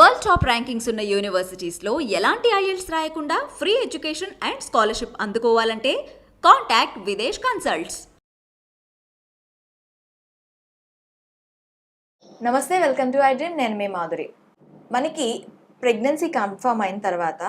World top rankings ఉన్న యూనివర్సిటీస్లో ఎలాంటి IELTS రాయకుండా ఫ్రీ ఎడ్యుకేషన్ అండ్ స్కాలర్షిప్ అందుకోవాలంటే కాంటాక్ట్ విదేశ్ కన్సల్ట్స్. నమస్తే వెల్కమ్ టు ఐ డ్రీమ్ నేను మీ మాధురి. మనకి ప్రెగ్నెన్సీ కన్ఫర్మ్ అయిన తర్వాత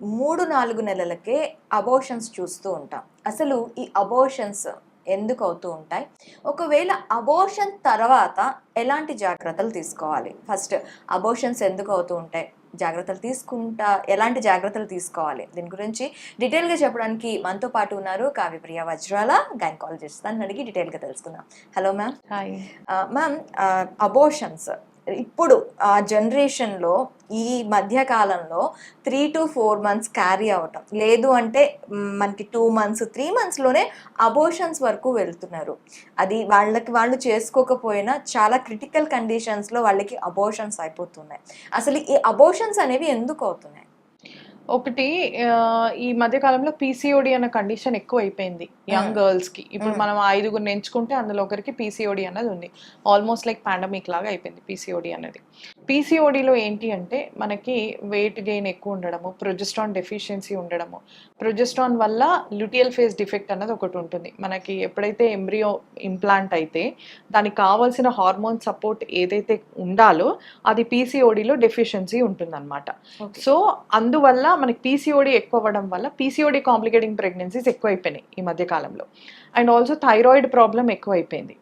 మూడు నాలుగు నెలలకే అబోషన్స్ చూస్తూ ఉంటాం. అసలు ఈ అబోషన్స్ ఎందుకు అవుతూ ఉంటాయి? ఒకవేళ అబోషన్ తర్వాత ఎలాంటి జాగ్రత్తలు తీసుకోవాలి? ఫస్ట్ అబోషన్స్ ఎందుకు అవుతూ ఉంటాయి? జాగ్రత్తలు తీసుకుంటా ఎలాంటి జాగ్రత్తలు తీసుకోవాలి? దీని గురించి డీటెయిల్గా చెప్పడానికి మనతో పాటు ఉన్నారు కావ్యప్రియ వజ్రాల గైనకాలజిస్ట్ దాన్ని అడిగి డీటెయిల్గా తెలుసుకుందాం. Hello ma'am hi ma'am abortions ఇప్పుడు ఆ జనరేషన్లో ఈ మధ్యకాలంలో three to four months carry అవటం లేదు అంటే మనకి టూ మంత్స్ త్రీ మంత్స్లోనే అబోషన్స్ వరకు వెళ్తున్నారు. అది వాళ్ళకి వాళ్ళు చేసుకోకపోయినా చాలా క్రిటికల్ కండిషన్స్లో వాళ్ళకి అబోషన్స్ అయిపోతున్నాయి. అసలు ఈ అబోషన్స్ అనేవి ఎందుకు అవుతున్నాయి? ఒకటి ఈ మధ్య కాలంలో పీసీఓడి అన్న కండిషన్ ఎక్కువ అయిపోయింది యంగ్ గర్ల్స్కి ఇప్పుడు. మనం ఐదుగురిని ఎంచుకుంటే అందులో ఒకరికి పీసీఓడి అన్నది ఉంది. ఆల్మోస్ట్ లైక్ పాండమిక్ లాగా అయిపోయింది పీసీఓడి అనేది పీసీఓడిలో ఏంటి అంటే మనకి వెయిట్ గెయిన్ ఎక్కువ ఉండడము ప్రొజెస్ట్రాన్ డెఫిషియన్సీ ఉండడము. ప్రొజెస్ట్రాన్ వల్ల ల్యూటియల్ ఫేస్ డిఫెక్ట్ అన్నది ఒకటి ఉంటుంది. మనకి ఎప్పుడైతే ఎంబ్రియో ఇంప్లాంట్ అయితే దానికి కావాల్సిన హార్మోన్ సపోర్ట్ ఏదైతే ఉండాలో అది పీసీఓడిలో డెఫిషియన్సీ ఉంటుందన్నమాట. సో అందువల్ల మనకి పీసీఓడి ఎక్కువ అవ్వడం వల్ల పీసీఓడి కాంప్లికేటింగ్ ప్రెగ్నెన్సీస్ ఎక్కువ అయిపోయినాయి ఈ మధ్య కాలంలో. అండ్ ఆల్సో థైరాయిడ్ ప్రాబ్లం ఎక్కువ అయిపోయింది.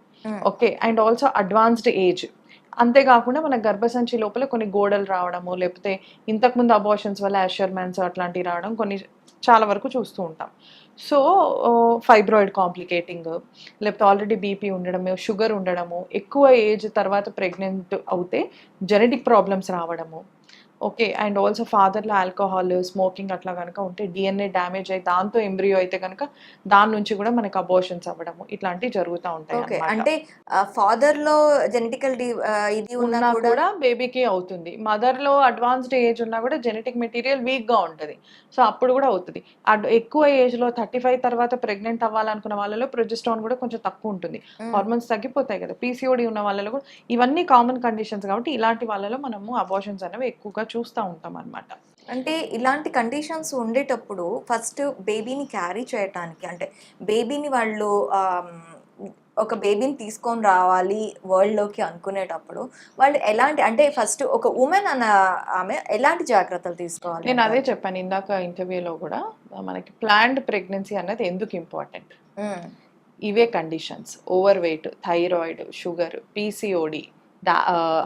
Okay and also advanced age అంతేకాకుండా మన గర్భసంచి లోపల కొన్ని గోడలు రావడము లేకపోతే ఇంతకుముందు అబార్షన్స్ వల్ల యాషర్మాన్స్ అట్లాంటివి రావడం కొన్ని చాలా వరకు చూస్తూ ఉంటాం. సో ఫైబ్రాయిడ్ కాంప్లికేటింగ్ లేకపోతే ఆల్రెడీ బీపీ ఉండడము షుగర్ ఉండడము ఎక్కువ ఏజ్ తర్వాత ప్రెగ్నెంట్ అవుతే జెనెటిక్ ప్రాబ్లమ్స్ రావడము ఓకే అండ్ ఆల్సో ఫాదర్లో ఆల్కహాల్ స్మోకింగ్ అట్లా కనుక ఉంటే డిఎన్ఏ డ్యామేజ్ అయ్యి దాంతో ఎంబ్రియో అయితే కనుక దాని నుంచి కూడా మనకి అబోషన్స్ అవ్వడము ఇట్లాంటివి జరుగుతూ ఉంటాయి. అంటే ఫాదర్లో జెనెటికల్ ఇది ఉన్నా కూడా బేబీకి అవుతుంది మదర్లో అడ్వాన్స్డ్ ఏజ్ ఉన్నా కూడా జెనెటిక్ మెటీరియల్ వీక్గా ఉంటుంది సో అప్పుడు కూడా అవుతుంది అడ్- ఎక్కువ ఏజ్లో థర్టీ ఫైవ్ తర్వాత ప్రెగ్నెంట్ అవ్వాలనుకున్న వాళ్ళలో ప్రొజెస్ట్రాన్ కూడా కొంచెం తక్కువ ఉంటుంది. హార్మోన్స్ తగ్గిపోతాయి కదా పీసీఓడి ఉన్న వాళ్ళలో కూడా ఇవన్నీ కామన్ కండిషన్స్ కాబట్టి ఇలాంటి వాళ్ళలో మనము అబార్షన్స్ అనేవి ఎక్కువగా చూస్తూ ఉంటాం అనమాట అంటే ఇలాంటి కండిషన్స్ ఉండేటప్పుడు ఫస్ట్ బేబీని క్యారీ చేయటానికి అంటే బేబీని వాళ్ళు ఒక బేబీని తీసుకొని రావాలి వరల్డ్లోకి అనుకునేటప్పుడు వాళ్ళు ఎలాంటి అంటే ఫస్ట్ ఒక ఉమెన్ అన్న ఆమె ఎలాంటి జాగ్రత్తలు తీసుకోవాలి? నేను అదే చెప్పాను ఇందాక ఇంటర్వ్యూలో కూడా మనకి ప్లాన్డ్ ప్రెగ్నెన్సీ అన్నది ఎందుకు ఇంపార్టెంట్ ఇవే conditions over weight thyroid sugar PCOD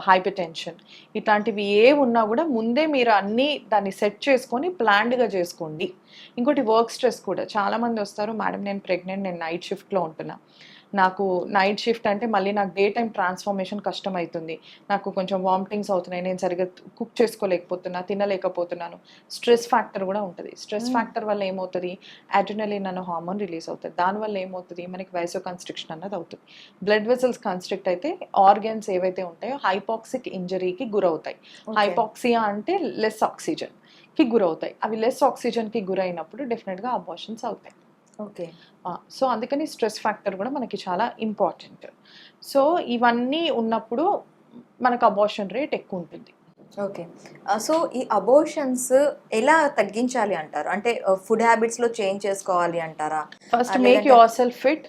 hypertension ఇట్లాంటివి ఏ ఉన్నా కూడా ముందే మీరు అన్నీ దాన్ని సెట్ చేసుకొని ప్లాన్డ్గా చేసుకోండి. ఇంకోటి వర్క్ స్ట్రెస్ కూడా. చాలామంది వస్తారు మేడం నేను ప్రెగ్నెంట్ నేను నైట్ షిఫ్ట్లో ఉంటున్నా. నాకు నైట్ షిఫ్ట్ అంటే మళ్ళీ నాకు డే టైం ట్రాన్స్ఫర్మేషన్ కష్టం అవుతుంది నాకు కొంచెం వామిటింగ్స్ అవుతున్నాయి. నేను సరిగ్గా కుక్ చేసుకోలేకపోతున్నా తినలేకపోతున్నాను. స్ట్రెస్ ఫ్యాక్టర్ కూడా ఉంటుంది. స్ట్రెస్. ఫ్యాక్టర్ వల్ల ఏమవుతుంది? అడ్రినలిన్ అన్న హార్మోన్ రిలీజ్ అవుతుంది. దానివల్ల ఏమవుతుంది? మనకి వైసో కన్స్ట్రిక్షన్ అన్నది అవుతుంది. బ్లడ్ వెసల్స్ కన్స్ట్రిక్ట్ అయితే ఆర్గన్స్ ఏవైతే ఉంటాయో హైపాక్సిక్ ఇంజరీకి గురవుతాయి. హైపాక్సియా అంటే లెస్ ఆక్సిజన్కి గురవుతాయి. అవి లెస్ ఆక్సిజన్కి గురైనప్పుడు డెఫినెట్గా అబార్షన్స్ అవుతాయి. ఓకే. సో అందుకని స్ట్రెస్ ఫ్యాక్టర్ కూడా మనకి చాలా ఇంపార్టెంట్. సో ఇవన్నీ ఉన్నప్పుడు మనకు అబార్షన్ రేట్ ఎక్కువ ఉంటుంది. ఓకే. సో ఈ అబోషన్స్ ఎలా తగ్గించాలి అంటారు? అంటే ఫుడ్ హ్యాబిట్స్లో చేంజ్ చేసుకోవాలి అంటారా? First make yourself fit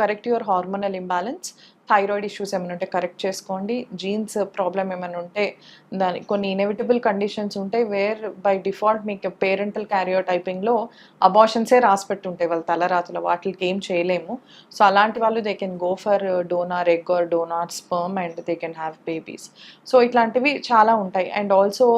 correct your hormonal imbalance thyroid issues ఏమైనా ఉంటే కరెక్ట్ చేసుకోండి. జీన్స్ ప్రాబ్లం ఏమైనా ఉంటే దాని కొన్ని ఇన్ఎవిటబుల్ కండిషన్స్ ఉంటాయి వేర్ బై డిఫాల్ట్ మీకు పేరెంటల్ క్యారియర్ టైపింగ్లో అబార్షన్సే రాసిపెట్టి ఉంటాయి వాళ్ళ తలరాతులు వాటికి ఏం చేయలేము. సో అలాంటి వాళ్ళు they can go for donor egg or donor sperm and they can have babies so ఇట్లాంటివి చాలా ఉంటాయి. అండ్ ఆల్సో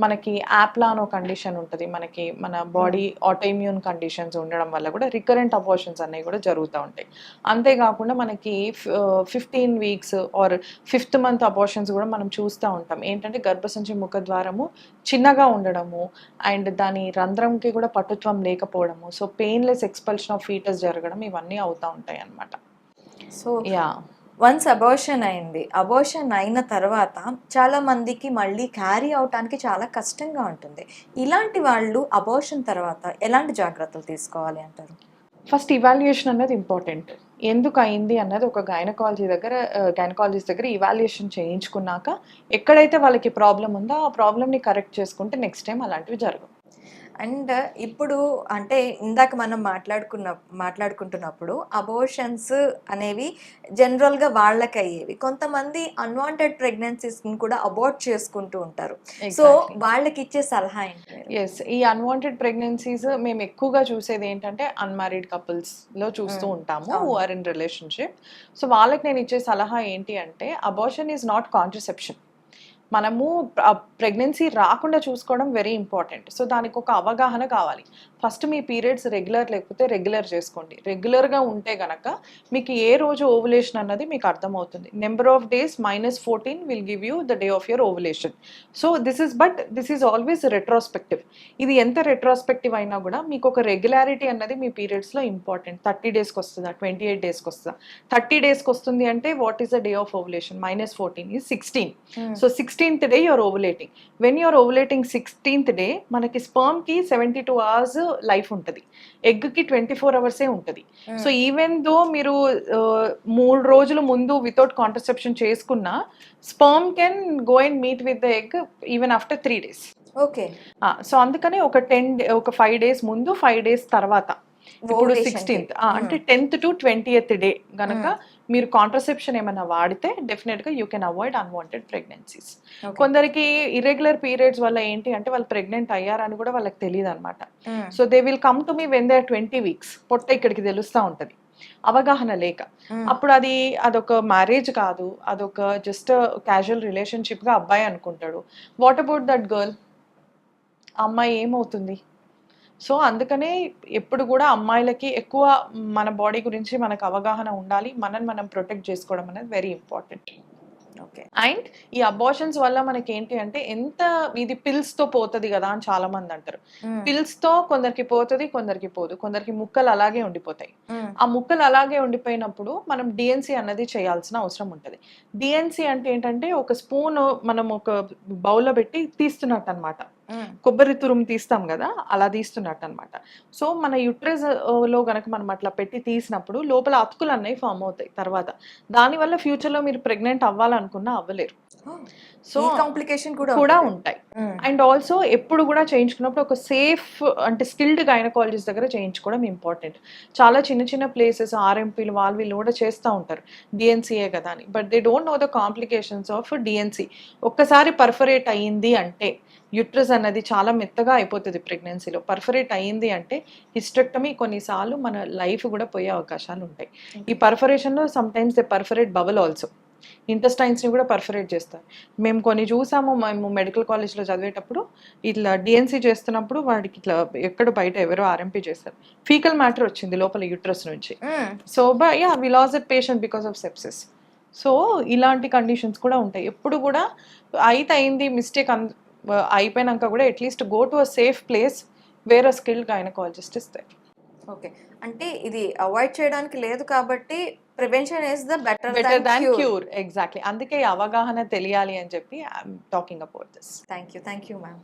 మనకి యాప్లా అనో కండిషన్ ఉంటుంది. మనకి మన బాడీ ఆటోఇమ్యూన్ కండిషన్స్ ఉండడం వల్ల కూడా రికరెంట్ అబార్షన్స్ అనేవి కూడా జరుగుతూ ఉంటాయి. అంతేకాకుండా మనకి uh, fifteen weeks or fifth month abortions కూడా మనం చూస్తూ ఉంటాం. ఏంటంటే గర్భసంచి ముఖద్వారము చిన్నగా ఉండడము అండ్ దాని రంధ్రంకి కూడా పటుత్వం లేకపోవడము so painless expulsion of foetus జరగడం ఇవన్నీ అవుతూ ఉంటాయి అన్నమాట. So yeah. వన్స్ అబోషన్ అయింది అబోషన్ అయిన తర్వాత చాలా మందికి మళ్ళీ క్యారీ అవటానికి చాలా కష్టంగా ఉంటుంది. ఇలాంటి వాళ్ళు అబోషన్ తర్వాత ఎలాంటి జాగ్రత్తలు తీసుకోవాలి అంటారు? ఫస్ట్ ఇవాల్యుయేషన్ అన్నది ఇంపార్టెంట్. ఎందుకు అయింది అన్నది ఒక గైనకాలజీ దగ్గర గైనకాలజిస్ట్ దగ్గర ఇవాల్యుయేషన్ చేయించుకున్నాక ఎక్కడైతే వాళ్ళకి ప్రాబ్లం ఉందో ఆ ప్రాబ్లమ్ని కరెక్ట్ చేసుకుంటే నెక్స్ట్ టైం అలాంటివి జరగవు. అండ్ ఇప్పుడు అంటే ఇందాక మనం మాట్లాడుకున్న మాట్లాడుకుంటున్నప్పుడు అబోషన్స్ అనేవి జనరల్గా వాళ్ళకి అయ్యేవి కొంతమంది అన్వాంటెడ్ ప్రెగ్నెన్సీస్ని కూడా అబార్ట్ చేసుకుంటూ ఉంటారు సో. వాళ్ళకి ఇచ్చే సలహా ఏంటి? ఎస్ ఈ అన్వాంటెడ్ ప్రెగ్నెన్సీస్ మేము ఎక్కువగా చూసేది ఏంటంటే అన్మ్యారీడ్ కపుల్స్లో చూస్తూ. ఉంటాము. ఆర్ ఇన్ రిలేషన్షిప్ సో వాళ్ళకి నేను ఇచ్చే సలహా ఏంటి అంటే అబార్షన్ ఈజ్ నాట్ కాంట్రసెప్షన్ మనము ప్రెగ్నెన్సీ రాకుండా చూసుకోవడం వెరీ ఇంపార్టెంట్ సో దానికి ఒక అవగాహన కావాలి. ఫస్ట్ మీ పీరియడ్స్ రెగ్యులర్ లేకపోతే రెగ్యులర్ చేసుకోండి. రెగ్యులర్గా ఉంటే గనక మీకు ఏ రోజు ఓవులేషన్ అన్నది మీకు అర్థమవుతుంది. Number of days minus fourteen will give you the day of your ovulation so this is but this is always retrospective ఇది ఎంత రెట్రోస్పెక్టివ్ అయినా కూడా మీకు ఒక రెగ్యులారిటీ అన్నది మీ పీరియడ్స్లో ఇంపార్టెంట్ థర్టీ డేస్కి వస్తుందా? ట్వంటీ ఎయిట్ డేస్కి వస్తుందా? థర్టీ డేస్కి వస్తుంది అంటే what is the day of ovulation minus fourteen is sixteen so sixteenth day you're ovulating when you're ovulating sixteenth day మనకి స్పర్మ్కి సెవెంటీ టూ అవర్స్ లైఫ్ ఉంటుంది. ఎగ్కి ట్వంటీ ఫోర్ అవర్సే ఉంటుంది. సో ఈవెన్ దో మీరు మూడు రోజుల ముందు వితౌట్ కాంట్రసెప్షన్ చేసుకున్న sperm can go and meet with the egg even after three days okay. So అందుకని ఒక టెన్ ఒక ఫైవ్ డేస్ ముందు ఫైవ్ డేస్ తర్వాత. ఇప్పుడు. సిక్స్టీన్త్. అంటే టెన్త్ టు ట్వంటీయత్ డే గనక మీరు కాంట్రసెప్షన్ ఏమైనా వాడితే డెఫినెట్గా you can avoid unwanted pregnancies. కొందరికి ఇర్రెగ్యులర్ పీరియడ్స్ వల్ల ఏంటి అంటే వాళ్ళు ప్రెగ్నెంట్ అయ్యారని కూడా వాళ్ళకి తెలియదు అనమాట. So they will come to me when they twenty weeks పొట్ట ఇక్కడికి తెలుస్తూ ఉంటుంది. అవగాహన లేక. Mm. అప్పుడు అది అదొక మ్యారేజ్ కాదు. అదొక జస్ట్ క్యాజువల్ రిలేషన్షిప్గా అబ్బాయి అనుకుంటాడు. వాట్ అబౌట్ దట్ గర్ల్ అమ్మాయి ఏమవుతుంది? సో అందుకనే ఎప్పుడు కూడా అమ్మాయిలకి ఎక్కువ మన బాడీ గురించి మనకు అవగాహన ఉండాలి. మనని మనం ప్రొటెక్ట్ చేసుకోవడం అనేది వెరీ ఇంపార్టెంట్. ఓకే. అండ్ ఈ అబార్షన్స్ వల్ల మనకి ఏంటి అంటే ఎంత ఇది pills తో పోతుంది కదా అని చాలా మంది అంటారు. Pills తో కొందరికి పోతుంది కొందరికి పోదు. కొందరికి ముక్కలు అలాగే ఉండిపోతాయి. ఆ ముక్కలు అలాగే ఉండిపోయినప్పుడు మనం డిఎన్సి అన్నది చేయాల్సిన అవసరం ఉంటుంది. డిఎన్సి అంటే ఏంటంటే ఒక స్పూన్ మనం ఒక బౌల్లో పెట్టి తీస్తున్నట్టు అనమాట. కొబ్బరి తురుము తీస్తాం కదా అలా తీస్తున్నట్టు అనమాట సో మన యుట్రస్లో గనక మనం అట్లా పెట్టి తీసినప్పుడు లోపల అతుకులు అన్నవి ఫామ్ అవుతాయి తర్వాత. దానివల్ల ఫ్యూచర్లో లో మీరు ప్రెగ్నెంట్ అవ్వాలనుకున్నా అవ్వలేరు. సో కాంప్లికేషన్ కూడా కూడా. ఉంటాయి. అండ్ ఆల్సో ఎప్పుడు కూడా చేయించుకున్నప్పుడు ఒక సేఫ్ అంటే స్కిల్డ్ గైనకాలజిస్ట్ దగ్గర చేయించుకోవడం ఇంపార్టెంట్ చాలా చిన్న చిన్న ప్లేసెస్ ఆర్ఎంపీలు వాళ్ళు వీళ్ళు కూడా చేస్తూ ఉంటారు. డిఎన్సీఏ కదా అని. But they don't know the complications of D and C ఒక్కసారి పర్ఫరేట్ అయ్యింది అంటే యుట్రస్ అన్నది చాలా మెత్తగా అయిపోతుంది ప్రెగ్నెన్సీలో పర్ఫరేట్ అయ్యింది అంటే హిస్టెక్టమీ కొన్నిసార్లు మన లైఫ్ కూడా పోయే అవకాశాలు ఉంటాయి. ఈ పర్ఫరేషన్లో sometimes they perforate bowel also ఇంటెస్టైన్స్ని కూడా పర్ఫరేట్ చేస్తారు. మేము కొన్ని చూసాము మేము మెడికల్ కాలేజ్లో చదివేటప్పుడు ఇట్లా డిఎన్సీ చేస్తున్నప్పుడు వాడికి ఇట్లా ఎక్కడ బయట ఎవరో ఆర్ఎంపీ చేస్తారు. ఫీకల్ మ్యాటర్ వచ్చింది లోపల యూట్రస్ నుంచి. So by ya we loss that patient because of sepsis. So ఇలాంటి కండిషన్స్ కూడా ఉంటాయి. ఎప్పుడు కూడా అయితే అయింది మిస్టేక్ అన్ అయిపోయినాక కూడా at least go to a safe place వేరే స్కిల్ గైనకాలజిస్ట్ ఇస్తారు ఓకే. అంటే ఇది అవాయిడ్ చేయడానికి లేదు కాబట్టి prevention is the better better than cure exactly అందుకే అవగాహన తెలియాలి అని చెప్పి I'm talking about this thank you thank you ma'am